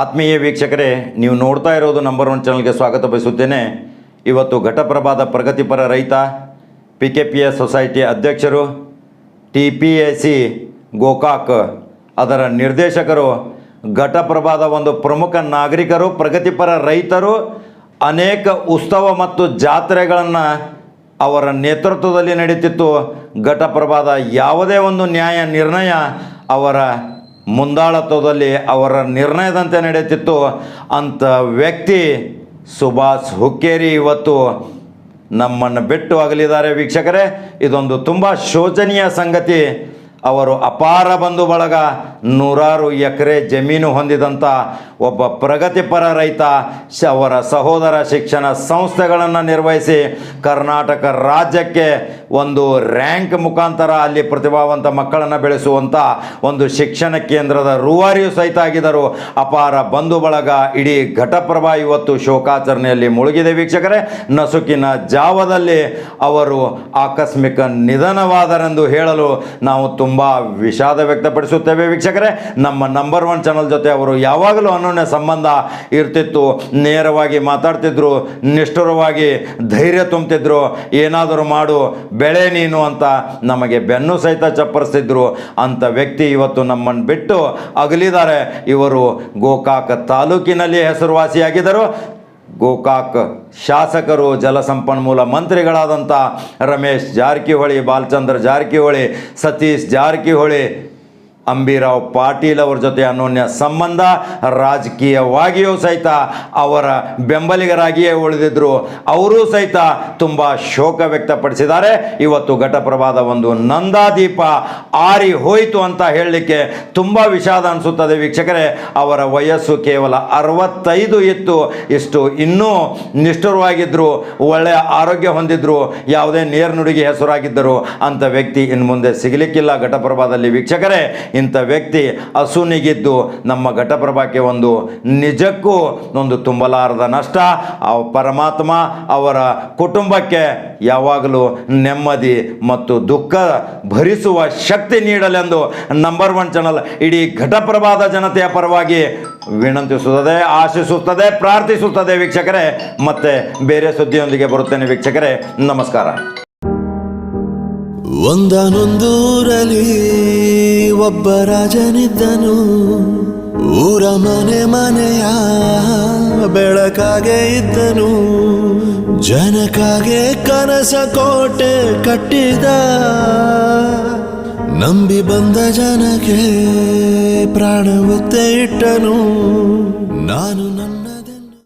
ಆತ್ಮೀಯ ವೀಕ್ಷಕರೇ, ನೀವು ನೋಡ್ತಾ ಇರೋದು ನಂಬರ್ ಒನ್ ಚಾನಲ್ಗೆ ಸ್ವಾಗತ ಬಯಸುತ್ತೇನೆ. ಇವತ್ತು ಘಟಪ್ರಭಾದ ಪ್ರಗತಿಪರ ರೈತ P K P S society ಅಧ್ಯಕ್ಷರು T P A C Gokak ಅದರ ನಿರ್ದೇಶಕರು ಘಟಪ್ರಭಾದ ಒಂದು ಪ್ರಮುಖ ನಾಗರಿಕರು ಪ್ರಗತಿಪರ ರೈತರು, ಅನೇಕ ಉತ್ಸವ ಮತ್ತು ಜಾತ್ರೆಗಳನ್ನು ಅವರ ನೇತೃತ್ವದಲ್ಲಿ ನಡೀತಿತ್ತು ಘಟಪ್ರಭಾದ ಯಾವುದೇ ಒಂದು ನ್ಯಾಯ ನಿರ್ಣಯ ಅವರ ಮುಂದಾಳತ್ವದಲ್ಲಿ ಅವರ ನಿರ್ಣಯದಂತೆ ನಡೆಯುತ್ತಿತ್ತು. ಅಂಥ ವ್ಯಕ್ತಿ ಸುಭಾಷ್ ಹುಕ್ಕೇರಿ ಇವತ್ತು ನಮ್ಮನ್ನು ಬಿಟ್ಟು ಅಗಲಿದ್ದಾರೆ ವೀಕ್ಷಕರೇ. ಇದೊಂದು ತುಂಬ ಶೋಚನೀಯ ಸಂಗತಿ. ಅವರು ಅಪಾರ ಬಂಧು ಬಳಗ, ನೂರಾರು ಎಕರೆ ಜಮೀನು ಹೊಂದಿದಂಥ ಒಬ್ಬ ಪ್ರಗತಿಪರ ರೈತ ಅವರ ಸಹೋದರ ಶಿಕ್ಷಣ ಸಂಸ್ಥೆಗಳನ್ನು ನಿರ್ವಹಿಸಿ ಕರ್ನಾಟಕ ರಾಜ್ಯಕ್ಕೆ ಒಂದು ರ್ಯಾಂಕ್ ಮುಖಾಂತರ ಅಲ್ಲಿ ಪ್ರತಿಭಾವಂತ ಮಕ್ಕಳನ್ನು ಬೆಳೆಸುವಂಥ ಒಂದು ಶಿಕ್ಷಣ ಕೇಂದ್ರದ ರೂವಾರಿಯು ಸಹಿತ ಆಗಿದ್ದರು. ಅಪಾರ ಬಂಧು ಬಳಗ, ಇಡೀ ಘಟಪ್ರಭಾ ಇವತ್ತು ಶೋಕಾಚರಣೆಯಲ್ಲಿ ಮುಳುಗಿದೆ ವೀಕ್ಷಕರೇ. ನಸುಕಿನ ಜಾವದಲ್ಲಿ ಅವರು ಆಕಸ್ಮಿಕ ನಿಧನವಾದರೆಂದು ಹೇಳಲು ನಾವು ತುಂಬ ವಿಷಾದ ವ್ಯಕ್ತಪಡಿಸುತ್ತೇವೆ ವೀಕ್ಷಕರೇ. ನಮ್ಮ ನಂಬರ್ ಒನ್ ಚಾನಲ್ ಜೊತೆ ಅವರು ಯಾವಾಗಲೂ ಅನನ್ಯ ಸಂಬಂಧ ಇರ್ತಿತ್ತು, ನೇರವಾಗಿ ಮಾತಾಡ್ತಿದ್ರು, ನಿಷ್ಠುರವಾಗಿ ಧೈರ್ಯ ತುಂಬ್ತಿದ್ರು, ಏನಾದರೂ ಮಾಡು, ಬೆಳೆ ನೀನು ಅಂತ ನಮಗೆ ಬೆನ್ನು ಸಹಿತ ಚಪ್ಪರಿಸ್ತಿದ್ರು. ಅಂಥ ವ್ಯಕ್ತಿ ಇವತ್ತು ನಮ್ಮನ್ನು ಬಿಟ್ಟು ಅಗಲಿದ್ದಾರೆ. ಇವರು ಗೋಕಾಕ ತಾಲೂಕಿನಲ್ಲಿ ಹೆಸರುವಾಸಿಯಾಗಿದ್ದರು. ಗೋಕಾಕ್ ಶಾಸಕರು ಜಲಸಂಪನ್ಮೂಲ ಮಂತ್ರಿಗಳಾದಂಥ ರಮೇಶ್ ಜಾರಕಿಹೊಳಿ ಬಾಲಚಂದ್ರ ಜಾರಕಿಹೊಳಿ ಸತೀಶ್ ಜಾರಕಿಹೊಳಿ ಅಂಬಿರಾವ್ ಪಾಟೀಲ್ ಅವರ ಜೊತೆ ಅನೋನ್ಯ ಸಂಬಂಧ ರಾಜಕೀಯವಾಗಿಯೂ ಸಹಿತ ಅವರ ಬೆಂಬಲಿಗರಾಗಿಯೇ ಉಳಿದಿದ್ದರು ಅವರೂ ಸಹಿತ ತುಂಬ ಶೋಕ ವ್ಯಕ್ತಪಡಿಸಿದ್ದಾರೆ. ಇವತ್ತು ಘಟಪ್ರಭಾದ ಒಂದು ನಂದಾದೀಪ ಆರಿ ಹೋಯಿತು ಅಂತ ಹೇಳಲಿಕ್ಕೆ ತುಂಬ ವಿಷಾದ ಅನಿಸುತ್ತದೆ ವೀಕ್ಷಕರೇ. ಅವರ ವಯಸ್ಸು ಕೇವಲ ಅರವತ್ತೈದು ಇತ್ತು. ಇಷ್ಟು ಇನ್ನೂ ನಿಷ್ಠುರವಾಗಿದ್ದರು ಒಳ್ಳೆಯ ಆರೋಗ್ಯ ಹೊಂದಿದ್ರು, ಯಾವುದೇ ನೇರ್ನುಡಿಗೆ ಹೆಸರಾಗಿದ್ದರು ಅಂಥ ವ್ಯಕ್ತಿ ಇನ್ನು ಮುಂದೆ ಸಿಗಲಿಕ್ಕಿಲ್ಲ ಘಟಪ್ರಭಾದಲ್ಲಿ ವೀಕ್ಷಕರೇ. ಇಂಥ ವ್ಯಕ್ತಿ ಅಸುನಿಗಿದ್ದು ನಮ್ಮ ಘಟಪ್ರಭಾಕ್ಕೆ ಒಂದು ನಿಜಕ್ಕೂ ಒಂದು ತುಂಬಲಾರದ ನಷ್ಟ. ಆ ಪರಮಾತ್ಮ ಅವರ ಕುಟುಂಬಕ್ಕೆ ಯಾವಾಗಲೂ ನೆಮ್ಮದಿ ಮತ್ತು ದುಃಖ ಭರಿಸುವ ಶಕ್ತಿ ನೀಡಲೆಂದು ನಂಬರ್ ಒನ್ ಚಾನಲ್ ಇಡೀ ಘಟಪ್ರಭಾದ ಜನತೆಯ ಪರವಾಗಿ ವಿನಂತಿಸುತ್ತದೆ, ಆಶಿಸುತ್ತದೆ, ಪ್ರಾರ್ಥಿಸುತ್ತದೆ ವೀಕ್ಷಕರೇ. ಮತ್ತೆ ಬೇರೆ ಸುದ್ದಿಯೊಂದಿಗೆ ಬರುತ್ತೇನೆ ವೀಕ್ಷಕರೇ. ನಮಸ್ಕಾರ. ಒಂದನೊಂದೂರಲ್ಲಿ ಒಬ್ಬ ರಾಜನಿದ್ದನು. ಊರ ಮನೆ ಮನೆಯ ಬೆಳಕಾಗೆ ಇದ್ದನು. ಜನಕಾಗೆ ಕನಸ ಕೋಟೆ ಕಟ್ಟಿದ. ನಂಬಿ ಬಂದ ಜನಕ್ಕೆ ಪ್ರಾಣ ಒತ್ತೆ ಇಟ್ಟನು. ನಾನು ನನ್ನ